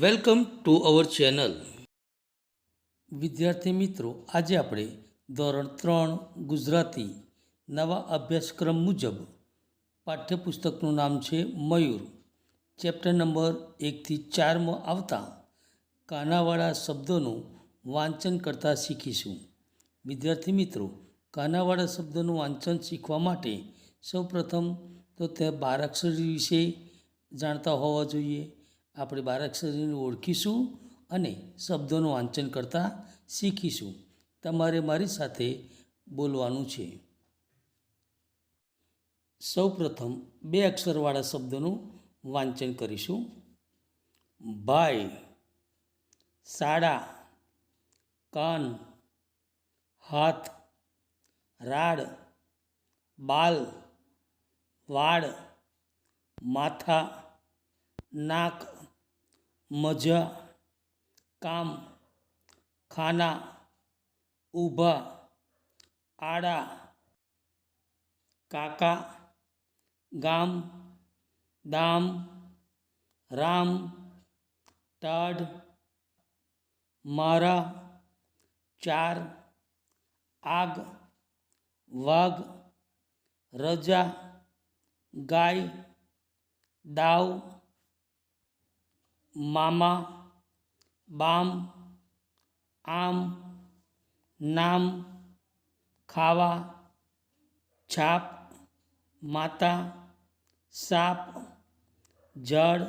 Welcome to our channel. વિદ્યાર્થી મિત્રો, આજે આપણે ધોરણ ત્રણ ગુજરાતી નવા અભ્યાસક્રમ મુજબ પાઠ્યપુસ્તકનું નામ છે મયુર. ચેપ્ટર નંબર એકથી ચારમાં આવતા કાનાવાળા શબ્દોનું વાંચન કરતાં શીખીશું. વિદ્યાર્થી મિત્રો, કાનાવાળા શબ્દોનું વાંચન શીખવા માટે સૌપ્રથમ તો તે બારાક્ષરી વિશે જાણતા હોવા જોઈએ. આપણે બારાક્ષરીને ઓળખીશું અને શબ્દોનું વાંચન કરતાં શીખીશું. તમારે મારી સાથે બોલવાનું છે. સૌપ્રથમ બે અક્ષરવાળા શબ્દોનું વાંચન કરીશું. ભાઈ, સાડા, કાન, હાથ, રાડ, બાલ વાળ માથા, નાક મજા, કામ, ખાના, ઊભા, આડા, કાકા, ગામ, દામ, રામ ટાઢ મારા, ચાર, આગ, વાઘ, રજા, ગાય, દાવ મામા, બામ, આમ, નામ, ખાવા, છાપ, માતા, સાપ, જળ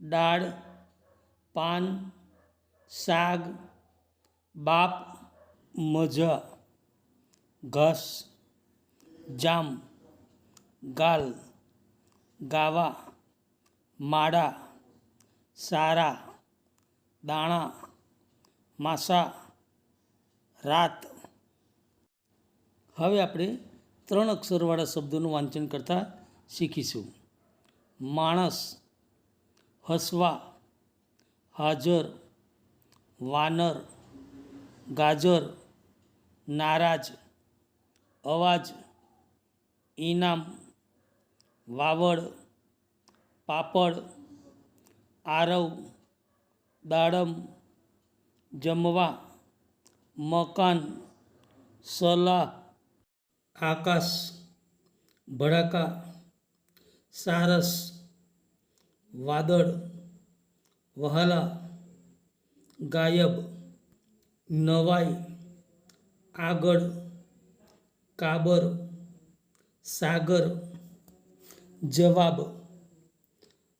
દાળ પાન, સાગ, બાપ, મજા, ઘસ, જામ, ગાલ, ગાવા માડા સારા, દાણા, માસા, રાત. હવે આપણે ત્રણ અક્ષરવાળા શબ્દોનું વાંચન કરતાં શીખીશું. માણસ, હસવા, હાજર, વાનર, ગાજર, નારાજ, અવાજ ઇનામ વાવડ, પાપડ આરવ, દાડમ, જમવા, મકાન, સલાહ, આકાશ, ભડાકા, સારસ, વાદળ, વહાલા, ગાયબ, નવાઈ, આગળ, કાબર, સાગર, જવાબ,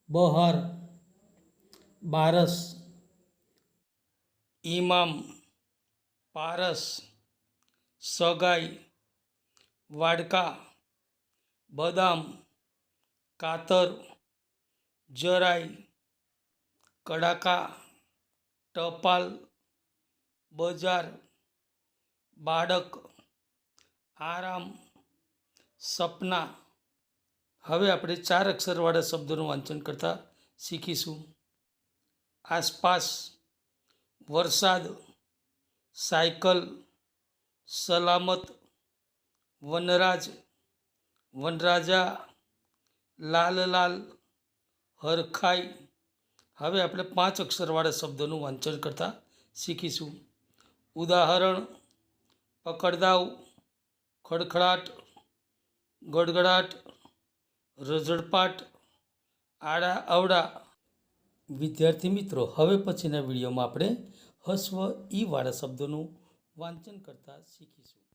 બહાર બારસ ઇમામ પારસ, સગાઈ, વાડકા, બદામ, કાતર, જરાઈ, કડાકા, ટપાલ, બજાર, બાળક, આરામ, સપના. હવે આપણે ચાર અક્ષરવાળા શબ્દોનું વાંચન કરતાં શીખીશું. આસપાસ વરસાદ, સાયકલ, સલામત, વનરાજ, વનરાજા, લાલ લાલ, હરખાઈ. હવે આપણે પાંચ અક્ષરવાળા શબ્દોનું વાંચન કરતાં શીખીશું. ઉદાહરણ, પકડદાવ, ખડખડાટ, ગડગડાટ, રઝળપાટ, આડા અવડા. વિદ્યાર્થી મિત્રો હવે પછીના વિડીયોમાં આપણે હસ્વ ઈ વાળા શબ્દોનું વાંચન કરતાં શીખીશું.